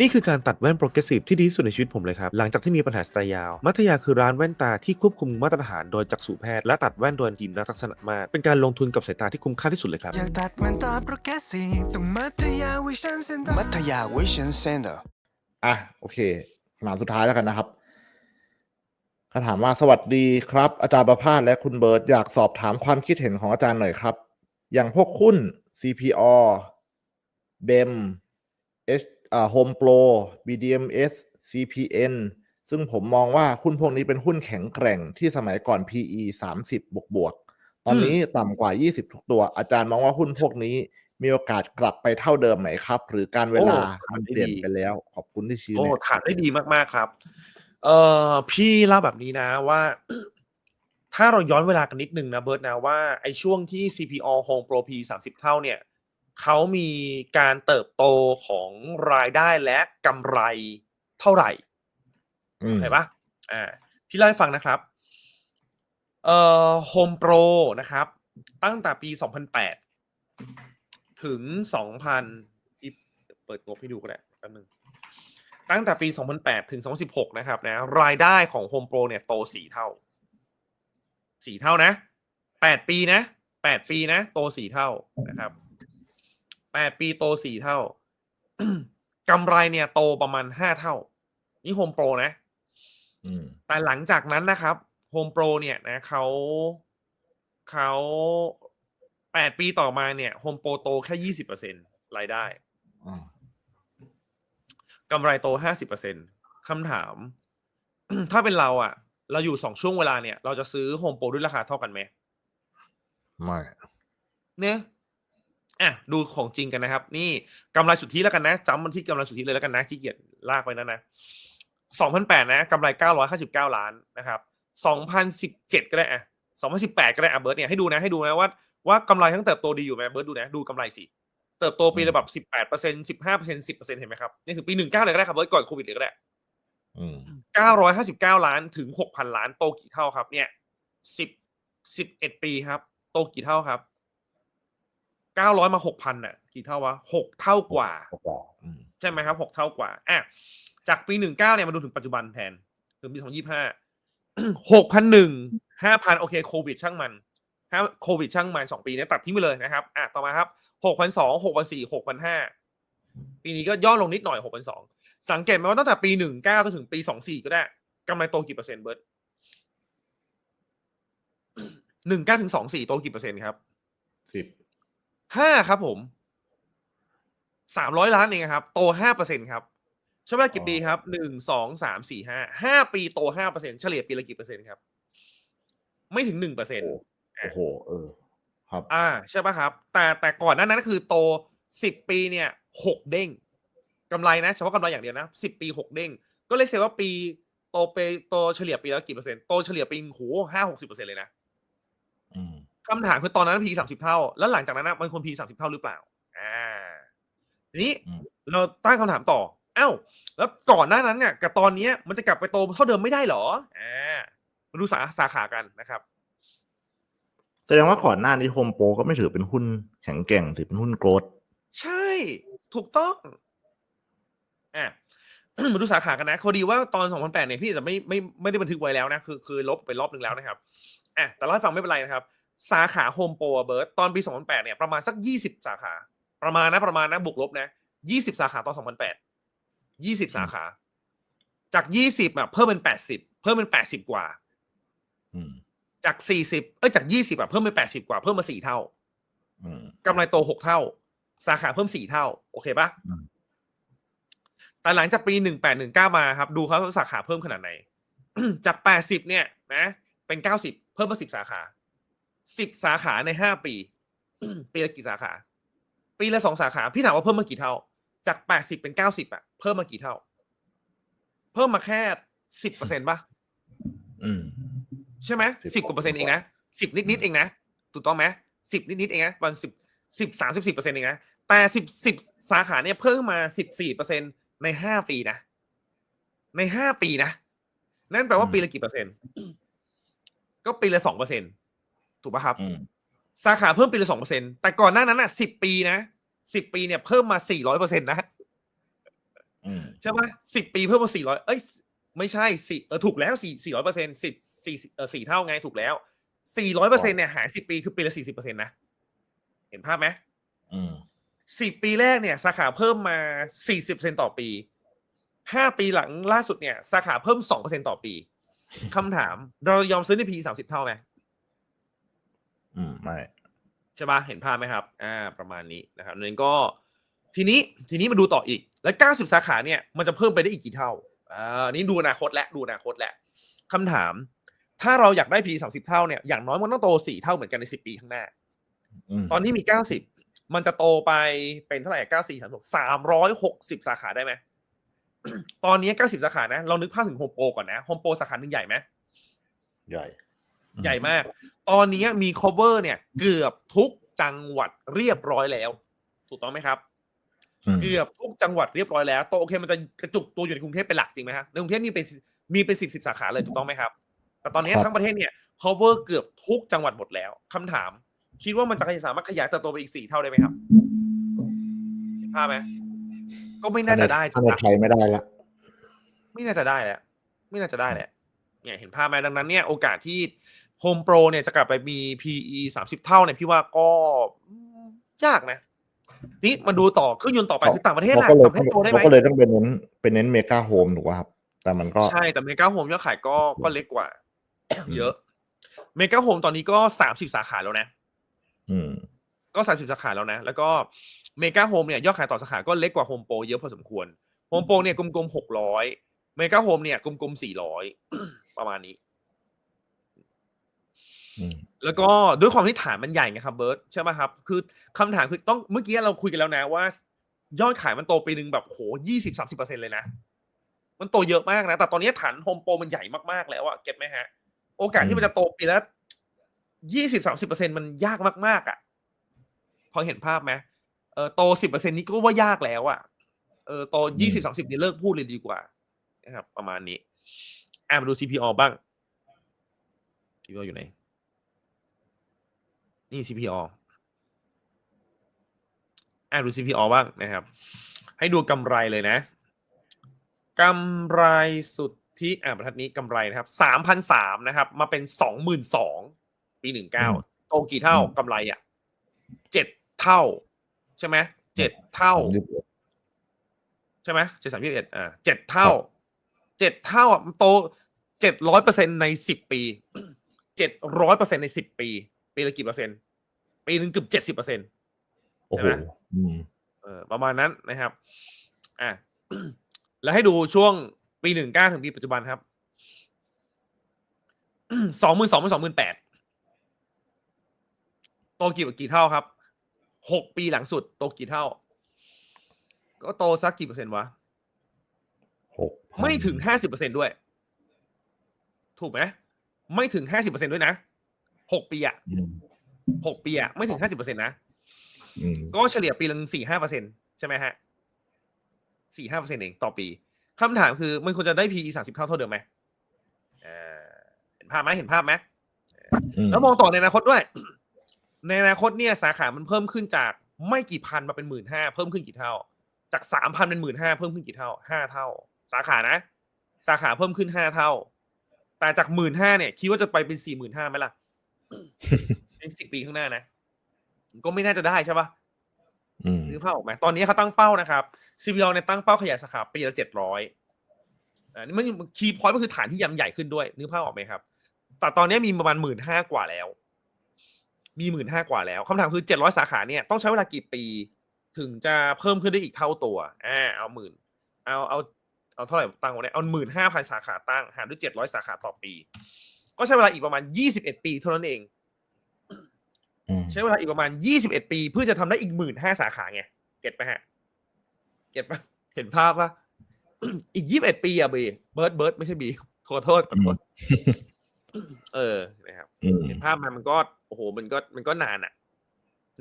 นี่คือการตัดแว่นโปรเกรสซีฟที่ดีที่สุดในชีวิตผมเลยครับ หลังจากที่มีปัญหาสายตายาว มัธยาคือร้านแว่นตาที่ควบคุมมาตรฐานโดยจักษุแพทย์และตัดแว่นโดยทีมนักทักษณะมาก เป็นการลงทุนกับสายตาที่คุ้มค่าที่สุดเลยครับ อยากตัดแว่นตาโปรเกรสซีฟต้องมัธยาวิชั่นเซ็นเตอร์มัธยาวิชั่นเซ็นเตอร์อะโอเคคำถามสุดท้ายแล้วกันนะครับคำถามว่าสวัสดีครับ อาจารย์ประภาสและคุณเบิร์ตอยากสอบถามความคิดเห็นของอาจารย์หน่อยครับ อย่างพวกหุ้น CPO BEM H อ่า Home Pro BDMs CPN ซึ่งผมมองว่าหุ้นพวกนี้เป็นหุ้นแข็งแกร่งที่สมัยก่อน PE 30 บวกบวกๆตอนนี้ต่ำกว่า 20 ทุกตัว อาจารย์มองว่าหุ้นพวกนี้มีโอกาสกลับไปเท่าเดิมไหมครับ หรือการเวลาโอ้มันเปลี่ยนดีไปแล้ว ขอบคุณที่ชี้โอ้แนะถามได้ดีมากๆครับ เออพี่เล่าแบบนี้นะว่า ถ้าเราย้อนเวลากันนิดนึงนะเบิร์ตนะว่าไอ้ช่วงที่ CPO Home Pro P 30 เท่าเนี่ย เขามีการเติบโตของรายได้และกำไรเท่าไหร่อืมเห็นปะอ่าพี่เล่าให้ฟังนะครับ เอ่อ Home Pro นะครับ ตั้งแต่ปี 2008 ถึง 2000อีเปิดงบให้ดูก็ได้แป๊บนึงตั้งแต่ปี 2008 ถึง 2016 นะครับนะรายได้ของ Home Pro เนี่ยโตสี่เท่าสี่เท่านะแปดปีนะแปดปีนะ โตสี่เท่านะครับ แปดปีโตสี่เท่ากำไรเนี่ยโตประมาณห้าเท่า นี่ Home Pro นะอืมแต่หลังจากนั้นนะครับ Home Pro เนี่ยนะเขาเขาแปดปีต่อมาเนี่ย Home Pro โตแค่ยี่สิบเปอร์เซ็นรายได้อ่ากำไรโตห้าสิบเปอร์เซ็นคำถาม ถ้าเป็นเราอะเราอยู่สองช่วงเวลาเนี่ย เราจะซื้อ Home Pro ด้วยราคาเท่ากันไหม ไม่ เนี่ย อะดูของจริงกันนะครับ นี่กำไรสุทธิแล้วกันนะจำมันที่กำไรสุทธิเลยแล้วกันนะขี้เกียจลากไปนะนะสองพันแปดนะกำไรเก้าร้อยห้าสิบเก้าล้านนะครับสองพันสิบเจ็ดก็ได้อะสองพันสิบแปดก็ได้อะเบิร์ดเนี่ยให้ดูนะให้ดูนะว่าว่ากำไรทั้งเติบโตดีอยู่ไหมเบิร์ดดูนะดูกำไรสิเติบโตปีละแบบสิบแปดเปอร์เซ็นสิบห้าเปอร์เซ็นสิบเปอร์เซ็นเห็นไหมครับนี่คือปีหนึ่งเก้าเลยก็ได้ครับเบิร์ดก่อนโควิดเลยก็ได้อืมเก้าร้อยห้าสิบเก้าล้านถึงหกพันล้านโตกี่เท่าครับ เนี่ยสิบสิบเอ็ดปีครับ โตกี่เท่าครับ เก้าร้อยมาหกพันน่ะ กี่เท่าวะหกเท่ากว่าก็บอกอืมใช่ไหมครับหกเท่ากว่าอะจากปีหนึ่งเก้าเนี่ยมาดูถึงปัจจุบันแทนถึงปีสองยี่ห้าหกพันหนึ่งห้าพันโอเคโควิดช่างมันถ้าโควิดช่างมันสองปีเนี้ตัดทิ้งไปเลยนะครับอะต่อมาครับหกพันสองหกพันสี่หกพันห้าปีนี้ก็ย่อลงนิดหน่อยหกพันสองสังเกตไหมว่าตั้งแต่ปีหนึ่งเก้าจนถึงปีสองสี่ก็ได้กำไรโตกี่เปอร์เซ็นต์เบิร์ตหนึ่งเก้าถึงสองสี่โตกี่เปอร์เซ็นต์ครับสิบ ห้าครับผมสามร้อยล้านเองครับ โตห้าเปอร์เซ็นครับใช้เวลากี่ปีครับหนึ่งสองสามสี่ห้าห้าปีโตห้าเปอร์เซ็นเฉลี่ยปีละกี่เปอร์เซ็นต์ครับ ไม่ถึงหนึ่งเปอร์เซ็นโอ้โห เออ ครับ อ่า ใช่ป่ะครับ แต่แต่ก่อนหน้านั้นคือโตสิบปีเนี่ยหกเด้งกำไรนะเฉพาะกำไรอย่างเดียวนะสิบปีหกเด้ง ก็เลยเสียว่าปีโตไปโตเฉลี่ยปีละกี่เปอร์เซ็นต์โตเฉลี่ยปีโหห้าหกสิบเปอร์เซ็นต์เลยนะ อืม คำถามคือตอนนั้นพีสามสิบเท่า แล้วหลังจากนั้นนะมันควรพีสามสิบเท่าหรือเปล่า อ่า ทีนี้อืมเราตั้งคำถามต่อ เอ้า แล้วก่อนหน้านั้นเนี่ยกับตอนเนี้ยมันจะกลับไปโตเท่าเดิมไม่ได้เหรอ อ่ามาดูสาสาขากันนะครับ แสดงว่าก่อนหน้านี้โฮมโปรก็ไม่ถือเป็นหุ้นแข็งแกร่งถือเป็นหุ้นโกรดใช่ ถูกต้อง อะมาดูสาขากันนะพอดีว่าตอน 2008 เนี่ยพี่จะไม่ไม่ไม่ได้บันทึกไว้แล้วนะ คือคือลบไปรอบหนึ่งแล้วนะครับอะแต่เล่าให้ฟังไม่เป็นไรนะครับ สาขาโฮมโปรเบิร์ตตอนปี 2008 เนี่ยประมาณสัก 20 สาขา ประมาณนะประมาณนะบวกลบนะ 20 สาขาตอน 2008 20 สาขา จาก 20อะเพิ่มเป็น 80 เพิ่มเป็น 80 กว่าอืมจาก 40 เอ้ยจาก 20อะเพิ่มเป็น 80 กว่าเพิ่มมา 4 เท่าอืมกำไรโตหกเท่า สาขาเพิ่มสี่เท่า โอเคปะอืมแต่หลังจากปีหนึ่งแปดหนึ่งเก้ามาครับ ดูครับว่าสาขาเพิ่มขนาดไหน จากแปดสิบเนี่ยนะ เป็นเก้าสิบเพิ่มมาสิบสาขา สิบสาขาในห้าปี ปีละกี่สาขา ปีละสองสาขา พี่ถามว่าเพิ่มมากี่เท่า จากแปดสิบเป็นเก้าสิบอะเพิ่มมากี่เท่า เพิ่มมาแค่สิบเปอร์เซ็นต์ป่ะอืมใช่ไหม10สิบกว่าเปอร์เซ็นต์เองนะสิบนิดนิดๆเองนะถูกต้องไหมสิบนิดนิดๆเองนะวันสิบสิบสามสิบสี่เปอร์เซ็นต์เองนะแต่สิบสิบสาขาเนี่ยเพิ่มมาสิบสี่เปอร์เซ็นต์ในห้าปีนะในห้าปีนะนั่นแปลว่าอืมปีละกี่เปอร์เซ็นต์ ก็ปีละสองเปอร์เซ็นต์ ถูกป่ะครับอืมสาขาเพิ่มปีละสองเปอร์เซ็นต์แต่ก่อนหน้านั้นอะสิบปีนะสิบปีเนี่ยเพิ่มมาสี่ร้อยเปอร์เซ็นต์นะอืมใช่ปะสิบปีเพิ่มมาสี่ร้อยเอ้ยไม่ใช่สี่เออถูกแล้วสี่สี่ร้อยเปอร์เซ็นต์สิบสี่เออสี่เท่าไงถูกแล้วสี่ร้อยเปอร์เซ็นต์เนี่ยหายสิบปีคือปีละสี่สิบเปอร์เซ็นต์นะเห็นภาพไหมอืมสิบปีแรกเนี่ยสาขาเพิ่มมาสี่สิบเปอร์เซ็นต่อปีห้าปีหลังล่าสุดเนี่ยสาขาเพิ่มสองเปอร์เซ็นต่อปีคำถาม เรายอมซื้อในพีสามสิบเท่าไหม อืมไม่ใช่ปะเห็นภาพไหมครับ อ่า ประมาณนี้นะครับนั้นก็ทีนี้ทีนี้มาดูต่ออีก แล้ว 90 สาขาเนี่ยมันจะเพิ่มไปได้อีกกี่เท่าอ่านี่ดูอนาคตและดูอนาคตแหละคำถาม ถ้าเราอยากได้ P 30เท่าเนี่ยอย่างน้อยมันต้องโต4เท่าเหมือนกันใน10ปีข้างหน้าอืมตอนนี้มี90มันจะโตไปเป็นเท่าไหร่94 36 360สาขาได้ไหมตอนนี้90สาขานะ เรานึกภาพถึงโฮมโปรก่อนนะโฮมโปรสาขาหนึ่งใหญ่ไหมใหญ่ ใหญ่มาก ตอนนี้มี cover เนี่ย เกือบทุกจังหวัดเรียบร้อยแล้ว ถูกต้องไหมครับอืมเกือบทุกจังหวัดเรียบร้อยแล้วตัวโอเคมันจะกระจุกตัวอยู่ในกรุงเทพเป็นหลักจริงไหมครับในกรุงเทพมีเป็นมีเป็นสิบสิบสาขาเลยถูกต้องไหมครับ แต่ตอนนี้ครับทั้งประเทศเนี่ย cover เกือบทุกจังหวัดหมดแล้วคำถาม คิดว่ามันจะสามารถขยายเติบโตไปอีกสี่เท่าได้ไหมครับเห็นภาพไหมก็ไม่น่าจะได้ถ้าใช่ในปะไทยไม่ได้ละไม่น่าจะได้แหละไม่น่าจะได้แหละเนี่ยเห็นภาพไหมดังนั้นเนี่ยโอกาสที่ โฮมโปรเนี่ยจะกลับไปมี PE สามสิบเท่าเนี่ยพี่ว่าก็อืมยากนะ นี่มาดูต่อเครื่องยนต์ต่อไปคือต่างประเทศเขาล่ะก็เลยต่างประเทศโตได้ไหมเขาก็เลยต้องเป็นเน้นเป็นเน้นเมกาโฮมถูกป่ะครับ แต่มันก็ ใช่ แต่เมกาโฮมยอดขายก็ก็เล็กกว่า เยอะ เมกาโฮมตอนนี้ก็สามสิบสาขาแล้วนะ อืม ก็สามสิบสาขาแล้วนะ แล้วก็เมกาโฮมเนี่ยยอดขายต่อสาขาก็เล็กกว่าโฮมโปรเยอะพอสมควรโฮมโปรเนี่ยกลมๆหกร้อยเมกาโฮมเนี่ยกลมๆสี่ร้อยประมาณนี้อืม แล้วก็ด้วยความที่ฐานมันใหญ่ไงครับเบิร์ตใช่ไหมครับ คือคำถามคือต้องเมื่อกี้เราคุยกันแล้วนะว่า ยอดขายมันโตปีหนึ่งแบบโหยี่สิบสามสิบเปอร์เซ็นเลยนะ มันโตเยอะมากนะ แต่ตอนนี้ฐานโฮมโปรมันใหญ่มากๆแล้วอะเก็ตไหมฮะ โอกาสที่มันจะโตปีละยี่สิบสามสิบเปอร์เซ็นมันยากมากๆอะพอเห็นภาพไหมเออโตสิบเปอร์เซ็นนี้ก็ว่ายากแล้วอะเออโตยี่สิบสามสิบนี่เลิกพูดเลยดีกว่านะครับประมาณนี้อะมาดู CPO บ้าง CPO อยู่ไหน นี่ CPO อ่าดู CPO บ้างนะครับ ให้ดูกำไรเลยนะกำไรสุทธิอ่าบรรทัดนี้กำไรนะครับสามพันสามนะครับ มาเป็นสองหมื่นสองปีหนึ่งเก้าอืมโตกี่เท่าอืมกำไรอะเจ็ดเท่า ใช่ไหมเจ็ดเท่า ใช่ไหมเจ็ดสามยี่สิบเอ็ดอ่าเจ็ดเท่าเจ็ดเท่าอะมันโตเจ็ดร้อยเปอร์เซ็นในสิบปีเจ็ดร้อยเปอร์เซ็นในสิบปี ปีละกี่เปอร์เซ็นต์ปีหนึ่งเกือบเจ็ดสิบเปอร์เซ็นโอ้ใช่โหไหมอืมเออประมาณนั้นนะครับ อะแล้วให้ดูช่วงปีหนึ่งเก้าถึงปีปัจจุบันครับสองหมื่นสองเป็นสองหมื่นแปดโตกี่กี่เท่าครับหกปีหลังสุด โตกี่เท่า ก็โตสักกี่เปอร์เซ็นต์วะหกพันไม่ถึงห้าสิบเปอร์เซ็นด้วย ถูกไหมไม่ถึงห้าสิบเปอร์เซ็นด้วยนะ หกปีอะอืมหกปีอะไม่ถึงห้าสิบเปอร์เซ็นนะอืมก็เฉลี่ยปีละสี่ห้าเปอร์เซ็นใช่ไหมฮะสี่ห้าเปอร์เซ็นเองต่อปีคำถามคือมันควรจะได้ PE สามสิบเท่าเท่าเดิมไหมอ่าเห็นภาพไหมเห็นภาพไหมอืมแล้วมองต่อในอนาคตด้วย ในอนาคตเนี่ยสาขามันเพิ่มขึ้นจากไม่กี่พันมาเป็นหมื่นห้าเพิ่มขึ้นกี่เท่า จากสามพันเป็นหมื่นห้าเพิ่มขึ้นกี่เท่าห้าเท่า สาขานะ สาขาเพิ่มขึ้นห้าเท่า แต่จากหมื่นห้าเนี่ยคิดว่าจะไปเป็นสี่หมื่นห้าไหมล่ะ ในสิบปีข้างหน้านะ ก็ไม่น่าจะได้ใช่ปะอืมนึกภาพออกไหมตอนนี้เขาตั้งเป้านะครับ CPO เนี่ยตั้งเป้าขยายสาขาปีละเจ็ดร้อยอันนี้มันคีย์พอยต์ก็คือฐานที่ยำใหญ่ขึ้นด้วย นึกภาพออกไหมครับ แต่ตอนนี้มีประมาณหมื่นห้ากว่าแล้ว มีหมื่นห้ากว่าแล้วคำถามคือเจ็ดร้อยสาขาเนี่ยต้องใช้เวลากี่ปี ถึงจะเพิ่มขึ้นได้อีกเท่าตัวอ่าเอาหมื่นเอาเอาเอาเท่าไหร่ตั้งไว้เนี่ยเอาหมื่นห้าพันสาขาตั้งหารด้วยเจ็ดร้อยสาขาต่อปี ก็ใช้เวลาอีกประมาณยี่สิบเอ็ดปีเท่านั้นเองอืมใช้เวลาอีกประมาณยี่สิบเอ็ดปี เพื่อจะทำได้อีกหมื่นห้าสาขาไง เก็ตไหมฮะ เก็ตปะเห็นภาพปะอีกยี่สิบเอ็ดปีอะบีเบิร์ดเบิร์ดไม่ใช่บีขอโทษขอโทษเออนะครับอืมเห็นภาพมันมันก็โอ้โห มันก็มันก็นานอะ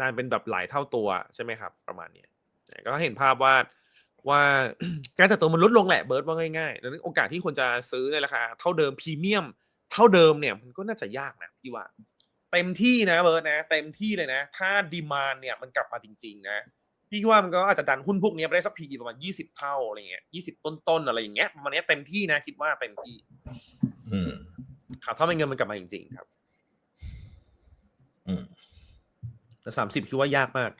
นานเป็นแบบหลายเท่าตัวใช่ไหมครับ ประมาณเนี้ยก็เห็นภาพว่าว่าการเติบโตมันลดลงแหละเบิร์ดว่าง่ายๆดังนั้นโอกาสที่คนจะซื้อในราคาเท่าเดิมพรีเมียม เท่าเดิมเนี่ยมันก็น่าจะยากนะพี่ว่าเต็มที่นะเบิร์ดนะเต็มที่เลยนะ ถ้าดีมานเนี่ยมันกลับมาจริง ๆ นะพี่พี่คิดว่ามันก็อาจจะดันหุ้นพวกนี้ไปได้สักพีประมาณยี่สิบเท่าอะไรเงี้ยยี่สิบต้นๆอะไรอย่างเงี้ยประมาณเนี้ยเต็มที่นะคิดว่าเต็มที่ อืมครับถ้าไม่เงินมันกลับมาจริง ๆ ครับ อืมแต่สามสิบคิดว่ายากมาก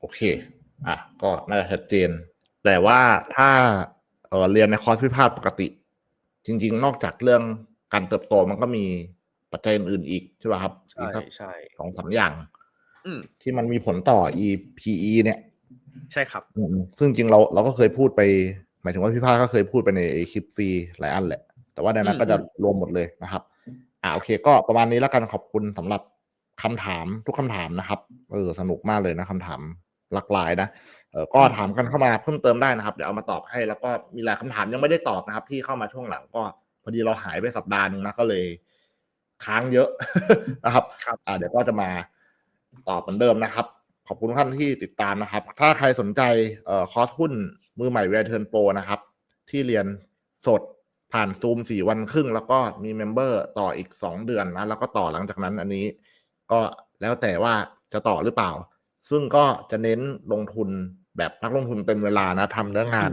โอเค อะ ก็น่าจะชัดเจน แต่ว่าถ้า เออเรียนในคอร์สพิพาทปกติ จริง ๆ นอกจากเรื่องการเติบโตมันก็มีปัจจัยอื่นๆอีกใช่ป่ะครับใช่อีกสักใช่สองสามอย่างอืมที่มันมีผลต่อ EPE เนี่ย ใช่ครับอืมซึ่งจริงเราเราก็เคยพูดไป หมายถึงว่าพี่ภาคก็เคยพูดไปในไอ้คลิปฟรีหลายอันแหละ แต่ว่าในนั้นอืมก็จะรวมหมดเลยนะครับ อ่าโอเค ก็ประมาณนี้แล้วกันขอบคุณสำหรับคำถามทุกคำถามนะครับ เออสนุกมากเลยนะคำถาม หลากหลายนะเออก็ถามกันเข้ามาเพิ่มเติมได้นะครับ เดี๋ยวเอามาตอบให้แล้วก็มีหลายคำถามยังไม่ได้ตอบนะครับ ที่เข้ามาช่วงหลังก็พอดีเราหายไปสัปดาห์หนึงนะก็เลยค้างเยอะนะครับครับอ่าเดี๋ยวก็จะมาตอบเหมือนเดิมนะครับ ขอบคุณทุกท่านที่ติดตามนะครับ ถ้าใครสนใจเอ่อคอร์สหุ้นมือใหม่เวเทิร์นโปรนะครับ ที่เรียนสดผ่านซูมสี่วันครึ่ง แล้วก็มีเมมเบอร์ต่ออีกสองเดือนนะแล้วก็ต่อหลังจากนั้นอันนี้ ก็แล้วแต่ว่าจะต่อหรือเปล่า ซึ่งก็จะเน้นลงทุนแบบนักลงทุนเต็มเวลานะทำเนื้องาน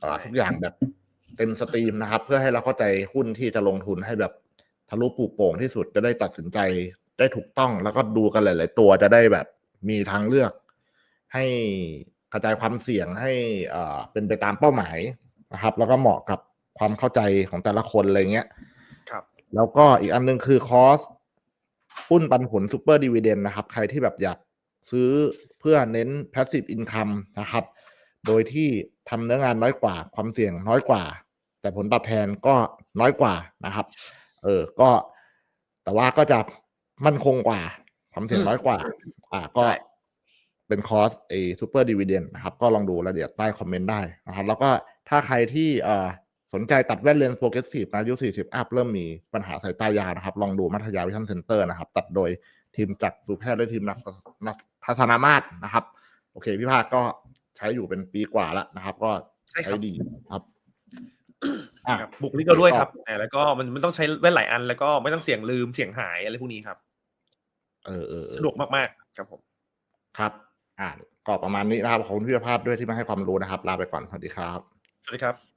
เอ่อใช่ทุกอย่างแบบเต็มสตรีมนะครับ เพื่อให้เราเข้าใจหุ้นที่จะลงทุนให้แบบทะลุปลูกโป่งที่สุดจะได้ตัดสินใจได้ถูกต้อง แล้วก็ดูกันหลาย ๆ ตัวจะได้แบบมีทางเลือก ให้กระจายความเสี่ยงให้เอ่อเป็นไปตามเป้าหมายนะครับ แล้วก็เหมาะกับความเข้าใจของแต่ละคนอะไรเงี้ยครับ แล้วก็อีกอันหนึงคือคอสหุ้นปันผลซูเปอร์ดีเวเดนนะครับ ใครที่แบบอยาก ซื้อเพื่อเน้น passive income นะครับ โดยที่ทำเนื้องานน้อยกว่า ความเสี่ยงน้อยกว่า แต่ผลตอบแทนก็น้อยกว่านะครับ เออก็ แต่ว่าก็จะมั่นคงกว่า ความเสี่ยงอืมน้อยกว่า อ่าก็ใช่เป็นคอร์สเอซูเปอร์ดีเวเดนนะครับ ก็ลองดูรายละเอียดใต้คอมเมนต์ได้นะครับ แล้วก็ถ้าใครที่เอ่อสนใจตัดแว่นเลนส์โปรเกรสซีฟนะอายุ 40 อัพเริ่มมีปัญหาสายตายาวนะครับ ลองดูมัธยาวิชั่นเซ็นเตอร์นะครับ ตัดโดยทีมจากสุแพทย์และทีมนักนัก ทัศนามาตรนะครับ โอเค พี่ภาคก็ใช้อยู่เป็นปีกว่าแล้วนะครับ ก็ใช่ครับใช้ดีครับอะครับบุคลิกเราด้วยครับแต่แล้วก็มันมันต้องใช้แว่นหลายอัน แล้วก็ไม่ต้องเสี่ยงลืมเสี่ยงหายอะไรพวกนี้ครับเออเออเออสะดวกมากๆครับผม ครับ อ่าก็ประมาณนี้นะครับขอบคุณพี่ประภาสด้วยที่มาให้ความรู้นะครับ ลาไปก่อนสวัสดีครับ สวัสดีครับ